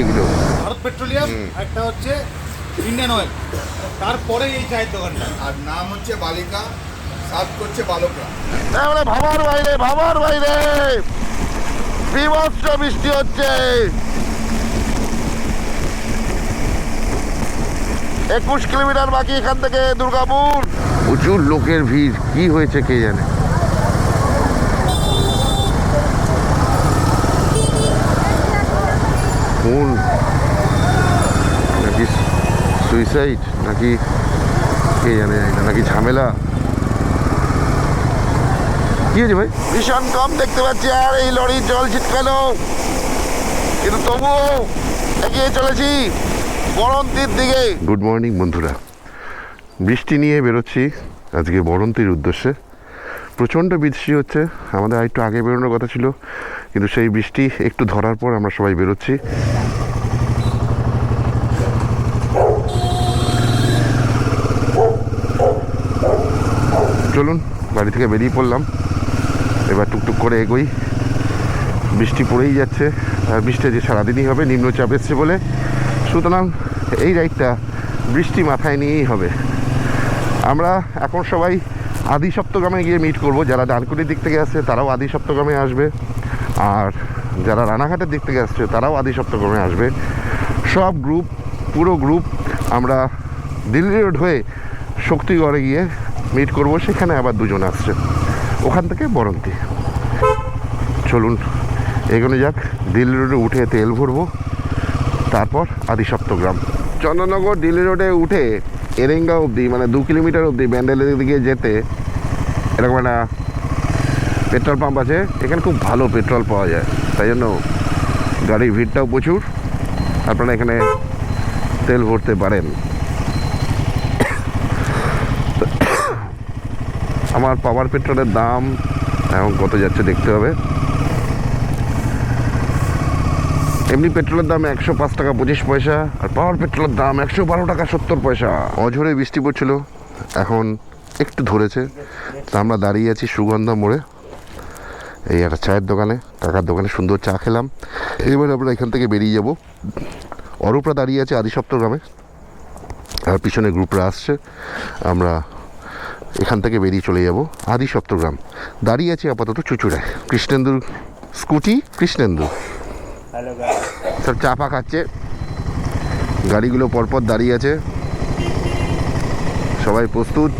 এগুলো ভারত পেট্রোলিয়াম একটা হচ্ছে ইন্ডিয়ান অয়েল। তারপরে এই চায়ের দোকানটা। আর নাম হচ্ছে বালিকা সার্ভ করছে বালকরা। তাহলে ভাবার বাইরে ভাবার বাইরে। বিভৎস বৃষ্টি হচ্ছে। একুশ কিলোমিটার বাকি এখান থেকে দুর্গাপুর। প্রচুর লোকের ভিড় কি হয়েছে কে জানে কোন নাকি সুইসাইড নাকি কে জানে না, নাকি ঝামেলা? কি হয়েছে ভাই? ভীষণ কম দেখতে পাচ্ছি আর এই লরির জল ছিটকানো কিন্তু তবুও এগিয়ে চলেছি বরন্তির দিকে। গুড মর্নিং বন্ধুরা। বৃষ্টি নিয়ে বেরোচ্ছি আজকে বরন্তির উদ্দেশ্যে। প্রচণ্ড বৃষ্টি হচ্ছে আমাদের একটু আগে বেরোনোর কথা ছিল কিন্তু সেই বৃষ্টি একটু ধরার পর আমরা সবাই বেরোচ্ছি। চলুন, বাড়ি থেকে বেরিয়ে পড়লাম। এবার টুকটুক করে এগোই। বৃষ্টি পড়েই যাচ্ছে। আর বৃষ্টি যে সারাদিনই হবে, নিম্নচাপ এসছে বলে। সুতরাং এই রাইডটা বৃষ্টি মাথায় নিয়েই হবে। আমরা এখন সবাই আদি সপ্তগ্রামে গিয়ে মিট করব। যারা ডানকুনির দিক থেকে আসছে, তারাও আদি সপ্তগ্রামে আসবে। আর যারা রানাঘাটের দিক থেকে আসছে, তারাও আদি সপ্তগ্রামে আসবে। সব গ্রুপ পুরো গ্রুপ আমরা দিল্লি রোড হয়ে শক্তিগড়ে গিয়ে মিট করব, সেখানে আবার দুজন আসছে। ওখান থেকে বরন্তি। চলুন, এগোনো যাক। দিল্লি রোডে উঠে তেল ভরবো। তারপর আদি সপ্তগ্রাম চন্দননগর দিল্লি রোডে উঠে এরেঙ্গা অবধি মানে দু কিলোমিটার অবধি ব্যান্ডেলের দিকে যেতে এরকম একটা পেট্রোল পাম্প আছে। এখানে খুব ভালো পেট্রোল পাওয়া যায়। তাই জন্য গাড়ির ভিড়টাও প্রচুর। আপনারা এখানে তেল ভরতে পারেন। আমার পাওয়ার পেট্রোলের দাম এখন কত যাচ্ছে দেখতে হবে। এমনি পেট্রোলের দাম একশো পাঁচ টাকা পঁচিশ পয়সা আর পাওয়ার পেট্রোলের দাম একশো বারো টাকা সত্তর পয়সা। অঝরে বৃষ্টি পড়ছিল, এখন একটু ধরেছে। তা আমরা দাঁড়িয়ে আছি সুগন্ধা মোড়ে, এই একটা চায়ের দোকানে কাকার দোকানে সুন্দর চা খেলাম। এবার আমরা এখান থেকে বেরিয়ে যাব। অরূপরা দাঁড়িয়ে আছে আদি সপ্তগ্রামে আর পিছনে গ্রুপরা আসছে। আমরা এখান থেকে বেরিয়ে চলে যাব। আদি সপ্তগ্রাম। দাঁড়িয়ে আছি আপাতত চুচুড়ায়। কৃষ্ণেন্দুর স্কুটি কৃষ্ণেন্দু। সব চা পা খাচ্ছে। গাড়িগুলো পরপর দাঁড়িয়ে আছে। সবাই প্রস্তুত।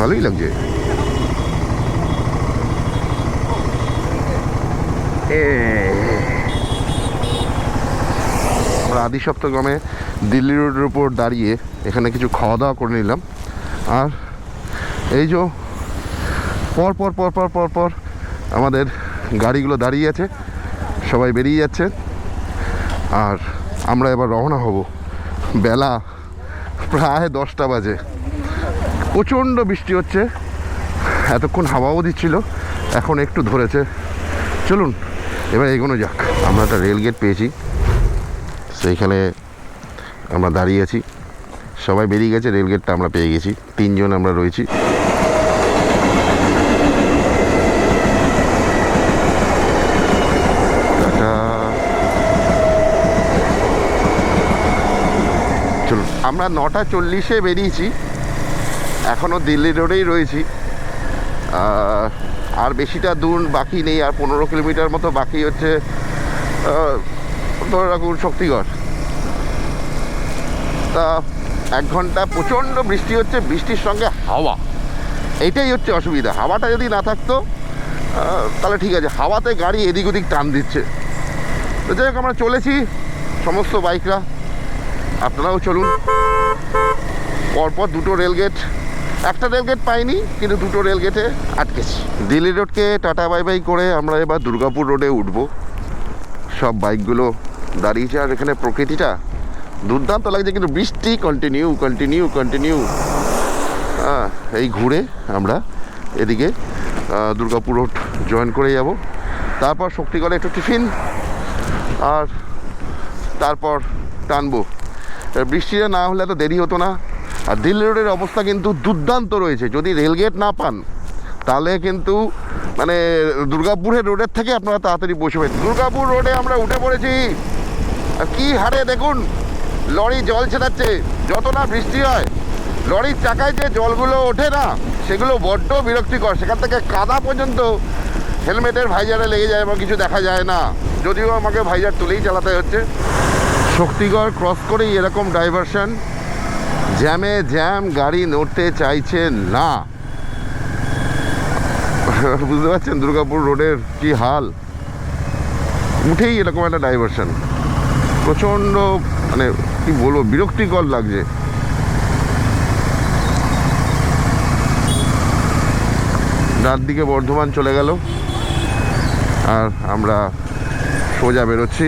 ভালোই লাগছে। এ আমরা আদি সপ্তগ্রামে দিল্লি রোডের উপর দাঁড়িয়ে এখানে কিছু খাওয়া দাওয়া করে নিলাম। আর এই যে পর পর পর পর পর পর আমাদের গাড়িগুলো দাঁড়িয়ে আছে, সবাই বেরিয়ে যাচ্ছে। আর আমরা এবার রওনা হব বেলা প্রায় দশটা বাজে। প্রচণ্ড বৃষ্টি হচ্ছে, এতক্ষণ হাওয়াও দিচ্ছিল, এখন একটু ধরেছে। চলুন, এবার এগোনো যাক। আমরা একটা রেল গেট পেয়েছি সেইখানে আমরা দাঁড়িয়ে আছি। সবাই বেরিয়ে গেছে, রেলগেটটা আমরা পেয়ে গেছি। তিনজন আমরা রয়েছি। আমরা নটা চল্লিশে বেরিয়েছি। এখনও দিল্লি রোডেই রয়েছি। আর বেশিটা দূর বাকি নেই, আর পনেরো কিলোমিটার মতো বাকি হচ্ছে। রাখুন, শক্তিগড়। তা এক ঘণ্টা প্রচণ্ড বৃষ্টি হচ্ছে, বৃষ্টির সঙ্গে হাওয়া। এটাই হচ্ছে অসুবিধা। হাওয়াটা যদি না থাকতো তাহলে ঠিক আছে। হাওয়াতে গাড়ি এদিক ওদিক টান দিচ্ছে। তো যাই হোক, আমরা চলেছি, সমস্ত বাইকরা। আপনারাও চলুন। পরপর দুটো রেলগেট একটা রেলগেট পাইনি, কিন্তু দুটো রেলগেটে আটকেছি। দিল্লি রোডকে টাটা বাই বাই করে আমরা এবার দুর্গাপুর রোডে উঠবো। সব বাইকগুলো দাঁড়িয়েছে আর এখানে প্রকৃতিটা দুর্দান্ত লাগছে, কিন্তু বৃষ্টি কন্টিনিউ কন্টিনিউ কন্টিনিউ হ্যাঁ এই ঘুরে আমরা এদিকে দুর্গাপুর রোড জয়েন করে যাব। তারপর শক্তিগড়ে একটু টিফিন আর তারপর টানবো। বৃষ্টিটা না হলে এত দেরি হতো না। আর দিল্লি রোডের অবস্থা কিন্তু দুর্দান্ত রয়েছে। যদি রেলগেট না পান, তাহলে কিন্তু মানে দুর্গাপুরের রোডের থেকে আপনারা তাড়াতাড়ি বসবেন দুর্গাপুর রোডে আমরা উঠে পড়েছি। আর কি হারে দেখুন, লরি জল ছেটাচ্ছে যত না বৃষ্টি হয়, লরির চাকায় যে জলগুলো ওঠে না, সেগুলো বড্ড বিরক্তিকর। সেখান থেকে কাদা পর্যন্ত হেলমেটের ভাইজারে লেগে যায় এবং কিছু দেখা যায় না। যদিও আমাকে ভাইজার তুলেই চালাতে হচ্ছে। শক্তিগড় ক্রস করেই এরকম ডাইভারশন জ্যামে জ্যাম গাড়ি নড়তে চাইছে না। বুঝতে পারছেন দুর্গাপুর রোডের কি হাল? উঠেই এরকম একটা ডাইভারশন প্রচণ্ড মানে কি বলব, বিরক্তিকর লাগছে। ডান দিকে বর্ধমান চলে গেল। আর আমরা সোজা বেরোচ্ছি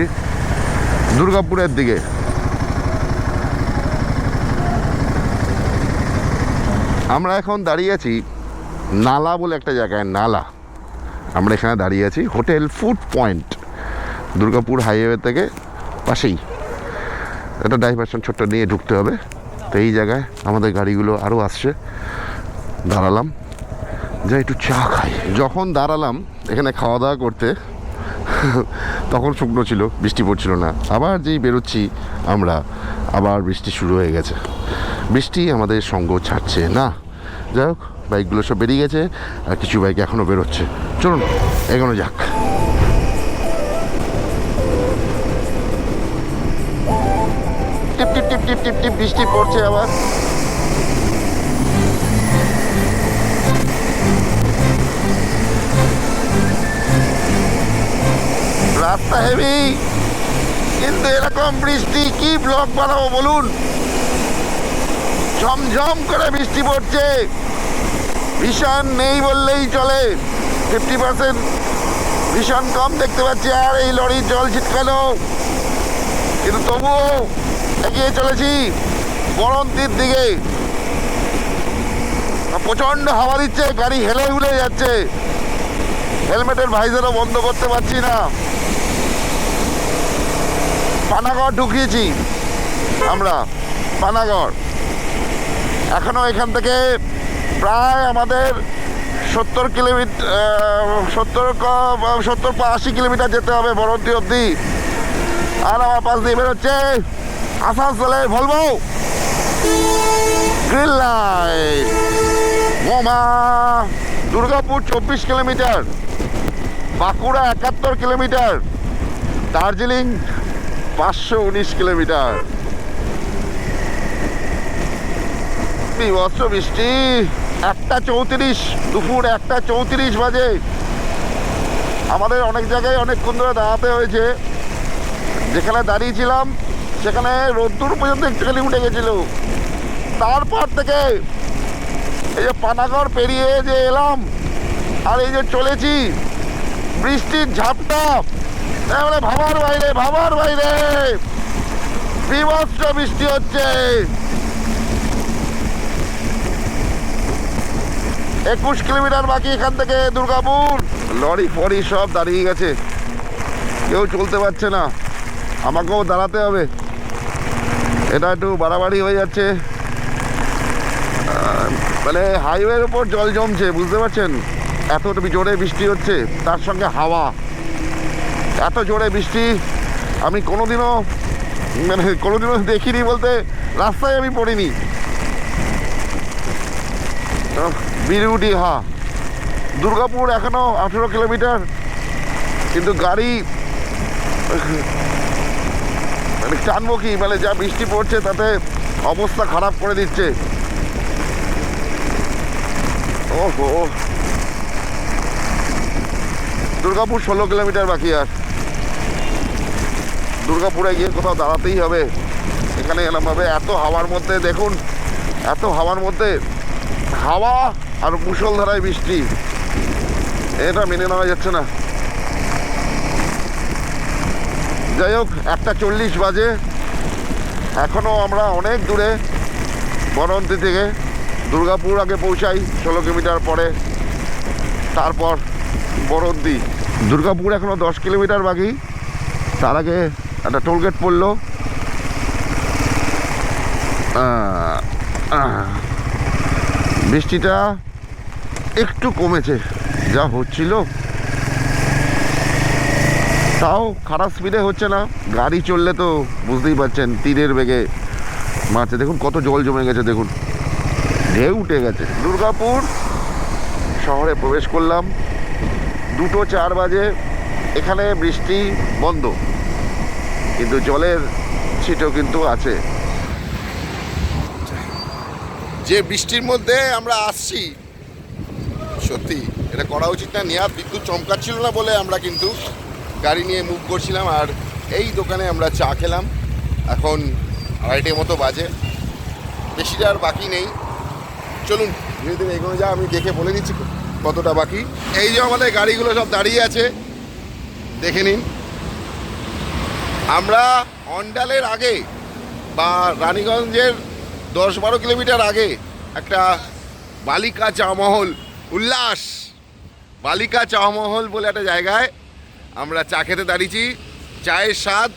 দুর্গাপুরের দিকে। আমরা এখন দাঁড়িয়ে আছি নালা বলে একটা জায়গায়, নালা। আমরা এখানে দাঁড়িয়ে আছি, hotel food point, Durgapur highway থেকে। পাশেই। একটা ডাইভারশন ছোট্ট নিয়ে ঢুকতে হবে। তো এই জায়গায় আমাদের গাড়িগুলো আরও আসছে। দাঁড়ালাম। যা একটু চা খাই। যখন দাঁড়ালাম এখানে খাওয়া দাওয়া করতে, তখন শুকনো ছিল, বৃষ্টি পড়ছিল না। আবার যেই বেরোচ্ছি আমরা, আবার বৃষ্টি শুরু হয়ে গেছে। বৃষ্টি আমাদের সঙ্গ ছাড়ছে না। যাই হোক, বাইকগুলো সব বেরিয়ে গেছে, আর কিছু বাইক এখনও বেরোচ্ছে। চলুন, এগোনো যাক। টিপ টিপ টিপ, বৃষ্টি পড়ছে আবার। রাস্তা হেভি। কিন্তু এরকম বৃষ্টি কি ব্লক বানাবো বলুন? ঝমঝম করে বৃষ্টি পড়ছে। ভীষণ নেই বললেই চলে। ফিফটি পার্সেন্ট ভীষণ কম দেখতে পাচ্ছি। আর এই লরির জল ছিটকানো কিন্তু তবুও এগিয়ে চলেছি। বরন্তির দিকে। প্রচণ্ড হাওয়া দিচ্ছে, গাড়ি হেলে উড়ে যাচ্ছে। হেলমেটের ভাইজারও বন্ধ করতে পারছি না। পানাগড় ঢুকিয়েছি আমরা, পানাগড়। এখনও এখান থেকে প্রায় আমাদের সত্তর কিলোমিটার সত্তর সত্তর আশি কিলোমিটার যেতে হবে বরন্তি অবধি। আর আমার পাশ দিয়ে বেরোচ্ছে আসানসোলে ভলভো। Grill light. মোমা দুর্গাপুর চব্বিশ কিলোমিটার। বাঁকুড়া একাত্তর কিলোমিটার। দার্জিলিং পাঁচশো উনিশ কিলোমিটার। বিভৎস বৃষ্টি। একটা চৌত্রিশ, দুপুর একটা চৌত্রিশ বাজে। আমাদের অনেক জায়গায় অনেকক্ষণ ধরে দাঁড়াতে হয়েছে। যেখানে দাঁড়িয়েছিলাম সেখানে রোদ্দুর পর্যন্ত একটুখানি উঠে গেছিল। তারপর থেকে এই যে পানাগড় পেরিয়ে যে এলাম, আর এই যে চলেছি, বৃষ্টির ঝাপটা এবারে ভাবার বাইরে ভাবার বাইরে। বিভৎস বৃষ্টি হচ্ছে। একুশ কিলোমিটার বাকি এখান থেকে দুর্গাপুর। লরি ফরি সব দাঁড়িয়ে গেছে। কেউ চলতে পারছে না। আমাকেও দাঁড়াতে হবে। এটা একটু বাড়াবাড়ি হয়ে যাচ্ছে। মানে হাইওয়ের উপর জল জমছে, বুঝতে পারছেন? এত জোরে বৃষ্টি হচ্ছে, তার সঙ্গে হাওয়া। এত জোরে বৃষ্টি, আমি কোনোদিনও মানে কোনোদিনও দেখিনি বলতে, রাস্তায় আমি পড়িনি। বিরুটি হা। দুর্গাপুর এখনও আঠেরো কিলোমিটার, কিন্তু গাড়ি মানে টানবো কি মানে যা বৃষ্টি পড়ছে তাতে অবস্থা খারাপ করে দিচ্ছে। ওহো। দুর্গাপুর ষোলো কিলোমিটার বাকি আর। দুর্গাপুরে গিয়ে কোথাও দাঁড়াতেই হবে। এখানে এলাম হবে এত হাওয়ার মধ্যে, দেখুন, এত হাওয়ার মধ্যে হাওয়া আর মুষলধারায় বৃষ্টি। এটা মেনে নেওয়া যাচ্ছে না। যাই হোক, একটা চল্লিশ বাজে। এখনও আমরা অনেক দূরে বনন্তি থেকে। দুর্গাপুর আগে পৌঁছাই, ষোলো কিলোমিটার পরে। তারপর বরন্তি দুর্গাপুর এখনও দশ কিলোমিটার বাকি। তার আগে একটা টোলগেট পড়ল। বৃষ্টিটা একটু কমেছে, যা হচ্ছিল। তাও খারাপ স্পিডে হচ্ছে না। গাড়ি চললে তো বুঝতেই পারছেন, তীরের বেগে মারছে। দেখুন কত জল জমে গেছে, দেখুন। ঢেউ উঠে গেছে। দুর্গাপুর শহরে প্রবেশ করলাম। দুটো চার বাজে। এখানে বৃষ্টি বন্ধ। কিন্তু জলের ছিটও কিন্তু আছে। যে বৃষ্টির মধ্যে আমরা আসছি, সত্যি, এটা করা উচিত না। নেওয়া বিদ্যুৎ চমকাচ্ছিল না বলে আমরা কিন্তু গাড়ি নিয়ে মুভ করছিলাম আর এই দোকানে আমরা চা খেলাম। এখন আড়াইটে মতো বাজে। বেশিটা আর বাকি নেই। চলুন, ধীরে ধীরে এগোনো যা আমি দেখে বলে দিচ্ছি কতটা বাকি। এই যে আমাদের গাড়িগুলো সব দাঁড়িয়ে আছে। দেখে নিন। আমরা অন্ডালের আগে বা রানীগঞ্জের দশ বারো কিলোমিটার আগে একটা বালিকা চা মহল, উল্লাস। বালিকা চা মহল বলে একটা জায়গায় আমরা চা খেতে দাঁড়িয়েছি। চায়ের স্বাদ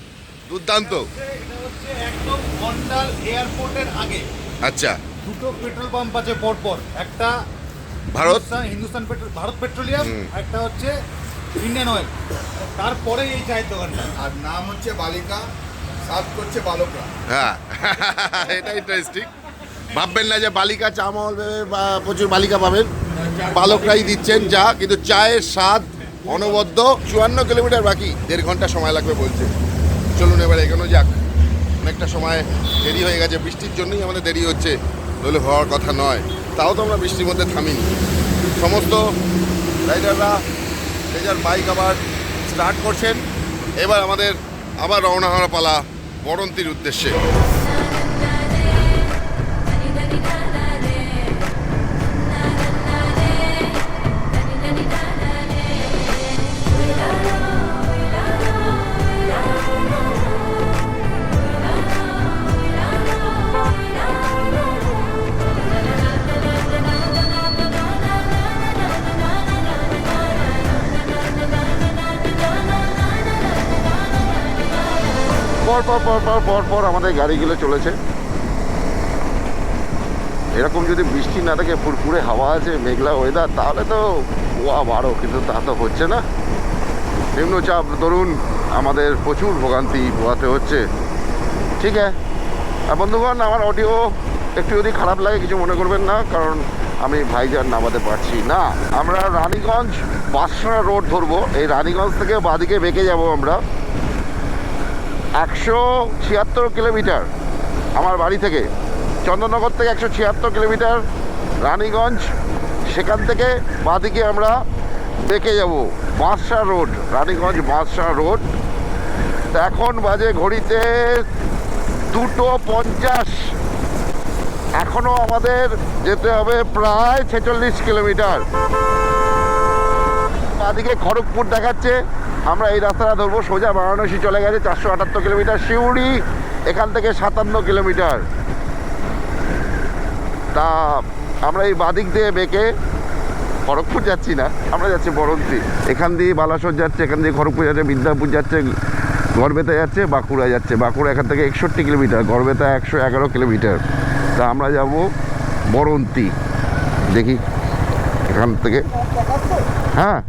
দুর্দান্ত। এটা হচ্ছে একদম অন্ডাল এয়ারপোর্টের আগে। আচ্ছা। দুটো পেট্রোল পাম্প আছে পরপর। একটা ভারত? হিন্দুস্তান পেট্রোল ভারত পেট্রোলিয়াম একটা হচ্ছে ইন্ডিয়ান অয়েল। তারপরে এই চায়ের দোকানটা। আর নাম হচ্ছে বালিকা সার্ভ করছে বালকরা। হ্যাঁ। এটা ইন্টারেস্টিং ভাববেন না যে বালিকা চা মহল বা প্রচুর বালিকা পাবেন। বালকরাই দিচ্ছেন চা কিন্তু চায়ের স্বাদ অনবদ্য। চুয়ান্ন কিলোমিটার বাকি। দেড় ঘণ্টা সময় লাগবে বলছে। চলুন এবার এগোনো যাক। অনেকটা সময় দেরি হয়ে গেছে। বৃষ্টির জন্যই আমাদের দেরি হচ্ছে। নইলে হওয়ার কথা নয়। তাও তো আমরা বৃষ্টির মধ্যে থামিনি। সমস্ত রাইডাররা যে যার বাইক আবার স্টার্ট করছেন। এবার আমাদের আবার রওনা হওয়ার পালা। বরন্তির উদ্দেশ্যে। পর পর পর পর পর পর আমাদের গাড়িগুলো চলেছে। এরকম যদি বৃষ্টি না থাকে, ফুরফুরে হাওয়া আছে, মেঘলা ওয়েদার তাহলে তো কুয়া বারো কিন্তু তা তো হচ্ছে না। নিম্নচাপ, ধরুন, আমাদের প্রচুর ভোগান্তি পোয়াতে হচ্ছে। ঠিক আছে। আর বন্ধুগণ, আমার অডিও একটু যদি খারাপ লাগে, কিছু মনে করবেন না, কারণ আমি ভাইজান নামাতে পারছি না। আমরা রানীগঞ্জ বাসরা রোড ধরবো। এই রানীগঞ্জ থেকে বাদিকে বেঁকে যাব আমরা। একশো ছিয়াত্তর কিলোমিটার আমার বাড়ি থেকে। চন্দননগর থেকে একশো ছিয়াত্তর কিলোমিটার, রানীগঞ্জ, সেখান থেকে বাদিকে আমরা বেঁকে যাব বাঁশা রোড, রানীগঞ্জ বাঁশা রোড। তা এখন বাজে ঘড়িতে দুটো পঞ্চাশ। এখনও আমাদের যেতে হবে প্রায় ছেচল্লিশ কিলোমিটার। বাদিকে খড়গপুর দেখাচ্ছে আমরা এই রাস্তাটা ধরবো, সোজা বারাণসী চলে গেছে চারশো আটাত্তর কিলোমিটার, শিউড়ি, এখান থেকে সাতান্ন কিলোমিটার। তা, আমরা এই বাদিক দিয়ে বেঁকে খড়গপুর যাচ্ছি না, আমরা যাচ্ছি বরন্তি। এখান দিয়ে বালাসর যাচ্ছে, এখান দিয়ে খড়গপুর যাচ্ছে, বিদ্যাপুর যাচ্ছে, গড়বেতা যাচ্ছে, বাঁকুড়া যাচ্ছে। বাঁকুড়া এখান থেকে একষট্টি কিলোমিটার, গড়বেতা একশো এগারো কিলোমিটার। তা, আমরা যাব বরন্তি। দেখি, এখান থেকে। হ্যাঁ।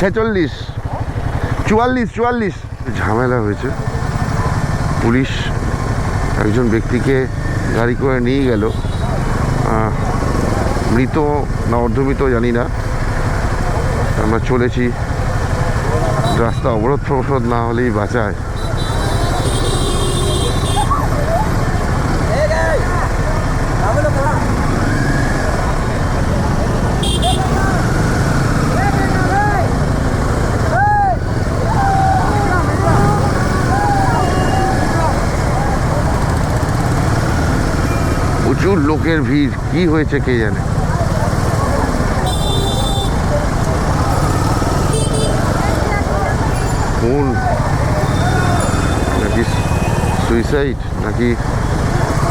ছেচল্লিশ। চুয়াল্লিশ চুয়াল্লিশ। ঝামেলা হয়েছে। পুলিশ একজন ব্যক্তিকে গাড়ি করে নিয়ে গেল। মৃত না অর্ধমৃত জানি না। আমরা চলেছি। রাস্তা অবরোধ প্রবরোধ না হলেই বাঁচায়। প্রচুর লোকের ভিড় কি হয়েছে কে জানে কোন নাকি সুইসাইড নাকি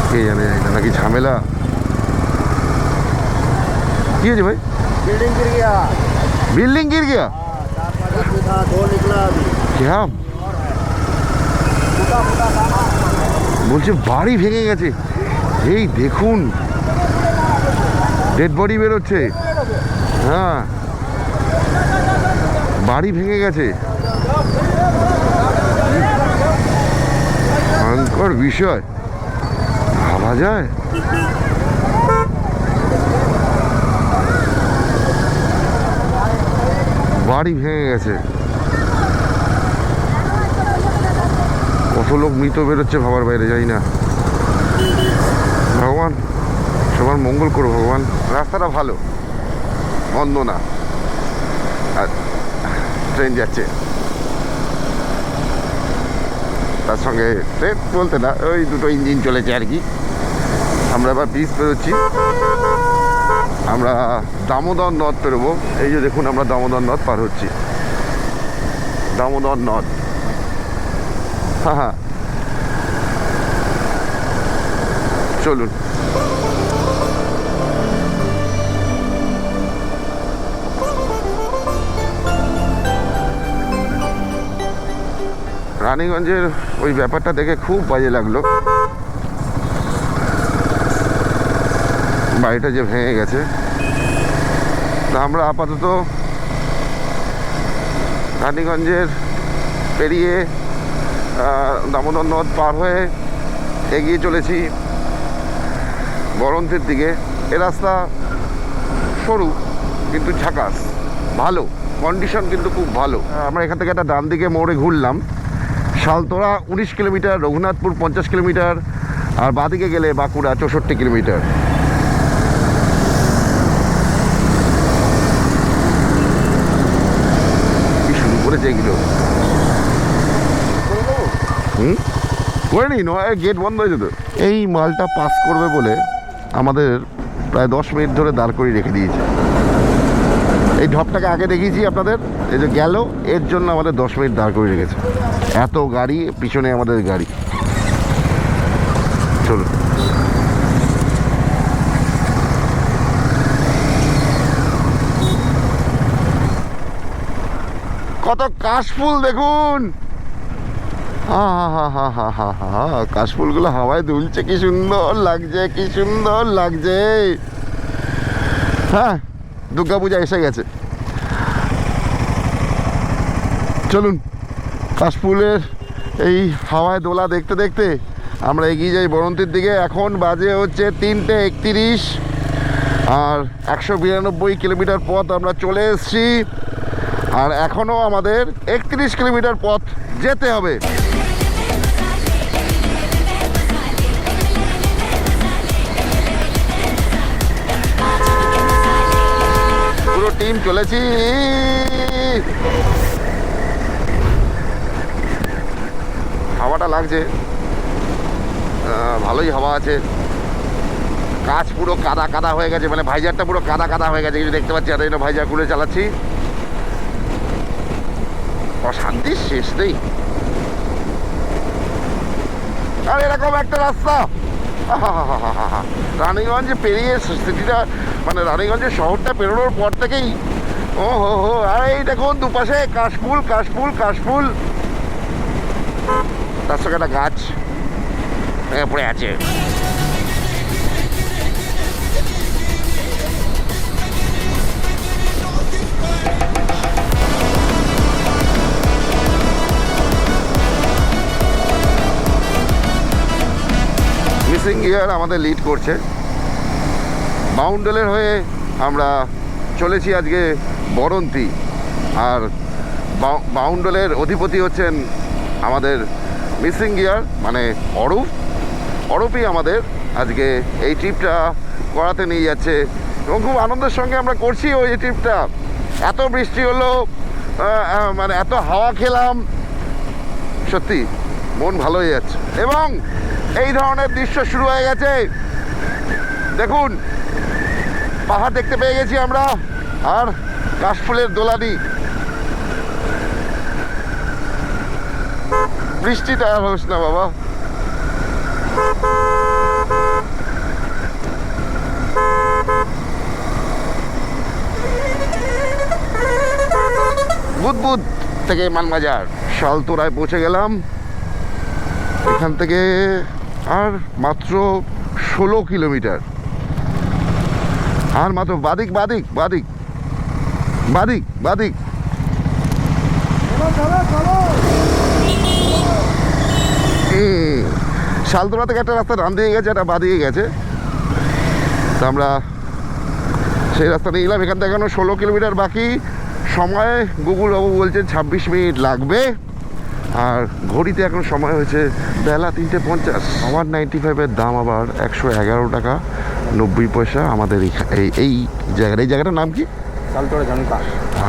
কে জানে জানি না নাকি ঝামেলা কি হয়েছে ভাই बिल्डिंग गिर गया बिल्डिंग गिर गया हाँ, चार पाँच आदमी था दो निकला अभी क्या फूटा फूटा था বলছে বাড়ি ভেঙে গেছে এই দেখুন ডেড বডি বেরোচ্ছে। হ্যাঁ বাড়ি ভেঙে গেছে। ভয়ঙ্কর বিষয়। ভাবা যায়? বাড়ি ভেঙে গেছে। কত লোক মৃত বেরোচ্ছে ভাবার বাইরে যাই না। ভগবান, সবার মঙ্গল করো ভগবান। রাস্তাটা ভালো, বন্ধ না। আর ট্রেন যাচ্ছে। তার সঙ্গে ট্রেন বলতে না, ওই দুটো ইঞ্জিন চলেছে আর কি। আমরা এবার ব্রিজ পেরোচ্ছি আমরা দামোদর নদ পেরোবো এই যে দেখুন, আমরা দামোদর নদ পার হচ্ছি। দামোদর নদ হ্যাঁ হ্যাঁ চলুন। রানীগঞ্জের ওই ব্যাপারটা দেখে খুব বাজে লাগল। বাড়িটা যে ভেঙে গেছে। তা আমরা আপাতত রানীগঞ্জের পেরিয়ে দামোদর নদ পার হয়ে এগিয়ে চলেছি। বরন্তের দিকে। এ রাস্তা সরু, কিন্তু ঝাকাস। ভালো। কন্ডিশন কিন্তু খুব ভালো। আমরা এখান থেকে একটা ডান দিকে মোড়ে ঘুরলাম। শালতোড়া উনিশ কিলোমিটার, রঘুনাথপুর পঞ্চাশ কিলোমিটার, আর বাদিকে গেলে বাঁকুড়া চৌষট্টি কিলোমিটার। করেছে এগুলো? হুম? করে নি, নয়, গেট বন্ধ হয়েছে তো এই মালটা পাস করবে বলে আমাদের প্রায় দশ মিনিট ধরে দাঁড় করিয়ে রেখে দিয়েছে। এই ঢপটাকে আগে দেখিয়েছি আপনাদের, এই যে গেল, এর জন্য আমাদের দশ মিনিট দাঁড় করে রেখেছে। এত গাড়ি, পিছনে আমাদের গাড়ি। চলুন। কত কাশফুল, দেখুন! হা হা হা হা হা হা কাশফুলগুলো হাওয়ায় দুলছে, কি সুন্দর লাগছে, কি সুন্দর লাগছে। হ্যাঁ দুর্গা পূজা এসে গেছে। চলুন, কাশফুলের এই হাওয়ায় দোলা দেখতে দেখতে আমরা এগিয়ে যাই বরন্তির দিকে। এখন বাজে হচ্ছে তিনটে একতিরিশ আর একশো বিরানব্বই কিলোমিটার পথ আমরা চলে এসেছি। আর এখনও আমাদের একত্রিশ কিলোমিটার পথ যেতে হবে। টিম চলেছি। হাওয়াটা লাগছে। ভালোই হাওয়া আছে। কাজ পুরো কাদা কাদা হয়ে গেছে মানে ভাইজারটা পুরো কাদা কাদা হয়ে গেছে, কিছু দেখতে পাচ্ছি আর এই ভাইজার করে চালাচ্ছি। অশান্তির শেষ নেই। আর এরকম একটা রাস্তা। রানীগঞ্জ পেরিয়ে সিটিটা মানে রানীগঞ্জের শহরটা পেরোনোর পর থেকেই, ও হো হো, আর এই দেখুন দুপাশে কাশফুল কাশফুল কাশফুল। তার সঙ্গে একটা গাছ আছে। মিসিং গিয়ার আমাদের লিড করছে। বাউন্ডেলের হয়ে আমরা চলেছি আজকে বরন্তি। আর বাউ- বাউন্ডলের অধিপতি হচ্ছেন আমাদের মিসিং গিয়ার মানে অরূপ। অরূপই আমাদের আজকে এই ট্রিপটা করাতে নিয়ে যাচ্ছে। এবং খুব আনন্দের সঙ্গে আমরা করছি ওই ট্রিপটা এত বৃষ্টি হলো মানে এত হাওয়া খেলাম। সত্যি, মন ভালো হয়ে যাচ্ছে। এবং এই ধরনের দৃশ্য শুরু হয়ে গেছে। দেখুন, পাহাড় দেখতে পেয়ে গেছি আমরা, আর কাশফুলের দোলানি। বৃষ্টিটা আর হোস না বাবা। বুধবুধ থেকে মানবাজার শালতোরায় পৌঁছে গেলাম। এখান থেকে আর মাত্র ষোলো কিলোমিটার। আর মাত্র বাদিক বাদিক বাদিক। বাদিক বাদিক। হুম, শালতোড়া থেকে একটা রাস্তা ডান দিয়ে গেছে একটা বা দিয়ে গেছে। তা আমরা সেই রাস্তা দিয়ে এলাম। এখান থেকে ষোলো কিলোমিটার বাকি। সময় গুগল বাবু বলছে ছাব্বিশ মিনিট লাগবে। আর ঘড়িতে এখন সময় হয়েছে বেলা তিনটে পঞ্চাশ। আমার নাইনটি ফাইভের দাম আবার একশো এগারো টাকা নব্বই পয়সা আমাদের এই এই জায়গাটা এই জায়গাটার নাম কি?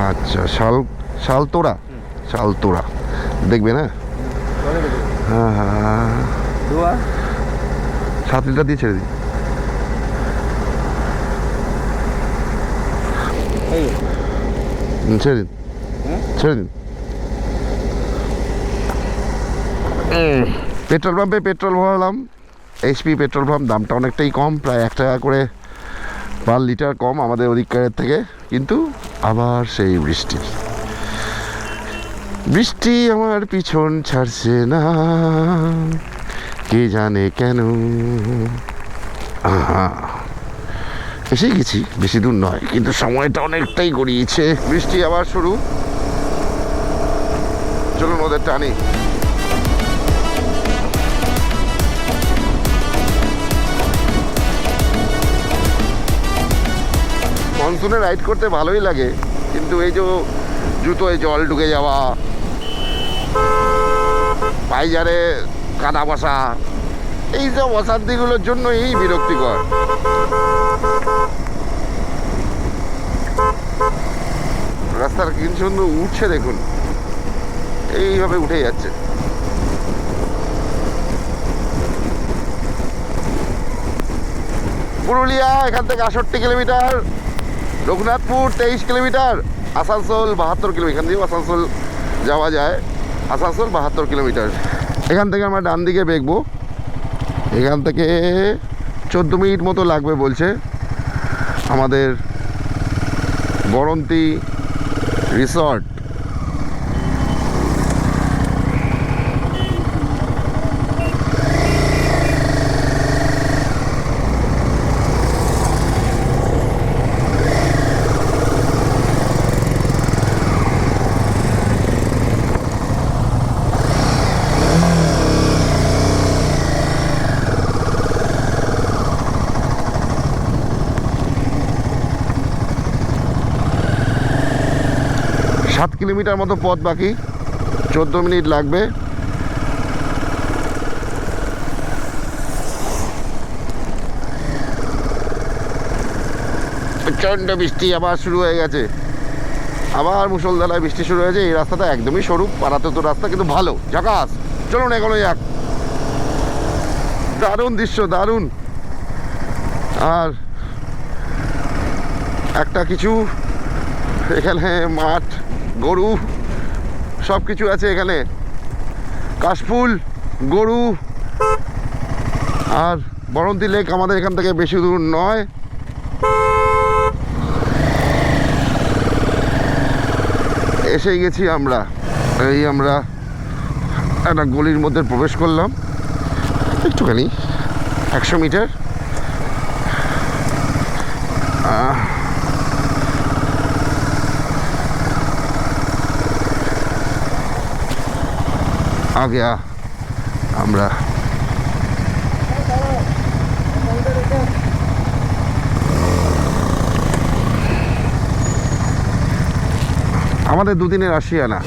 আচ্ছা শাল শালতোড়া? শালতোড়া। দেখবে না? হ্যাঁ হ্যাঁ দুয়া। সাত লিটার দিয়ে ছেড়ে দিই। ছেড়ে দিন। ছেড়ে দিন। পেট্রোল পাম্পে পেট্রোল ভরালাম। এইচপি পেট্রোল পাম্প দামটা অনেকটাই কম, প্রায় এক টাকা করে পার লিটার কম আমাদের ওদিককারের থেকে। কিন্তু আবার সেই বৃষ্টি। বৃষ্টি আমার পিছন ছাড়ছে না। কে জানে কেন? আহা। এসে গেছি, বেশি দূর নয়, কিন্তু সময়টা অনেকটাই গড়িয়েছে। বৃষ্টি আবার শুরু। চলুন ওদের টানি। মনসুনে রাইড করতে ভালোই লাগে, কিন্তু এই যে জুতো জুতোয় জল ঢুকে যাওয়া, পাইজারে কাদা বসা, এই সব অশান্তিগুলোর জন্য এই বিরক্তিকর। রাস্তার কি সুন্দর উঠছে দেখুন, এইভাবে উঠে যাচ্ছে। পুরুলিয়া, এখান থেকে আষট্টি কিলোমিটার। রঘুনাথপুর তেইশ কিলোমিটার, আসানসোল বাহাত্তর কিলোমিটার এখান থেকে আসানসোল যাওয়া যায়। আসানসোল বাহাত্তর কিলোমিটার। এখান থেকে আমরা ডান দিকে বেঁকবো এখান থেকে চোদ্দ মিনিট মতো লাগবে বলছে। আমাদের বরন্তি রিসর্ট সাত কিলোমিটার মতো পথ বাকি। চোদ্দ মিনিট লাগবে। প্রচণ্ড বৃষ্টি আবার শুরু হয়ে গেছে। আবার মুসলধারায় বৃষ্টি শুরু হয়েছে। এই রাস্তাটা একদমই সরু পাড়াতে তো রাস্তা, কিন্তু ভালো। ঝাকাস, চলুন এগোনো যাক। দারুণ দৃশ্য, দারুণ। আর একটা কিছু, এখানে মাঠ গরু সব কিছু আছে এখানে। কাশফুল, গরু, আর বরন্তি লেক আমাদের এখান থেকে বেশি দূর নয়। এসে গেছি আমরা। এই আমরা একটা গলির মধ্যে প্রবেশ করলাম। একটুখানি, একশো মিটার। आ गया আমরা আমাদের দুদিনের আশিয়ানা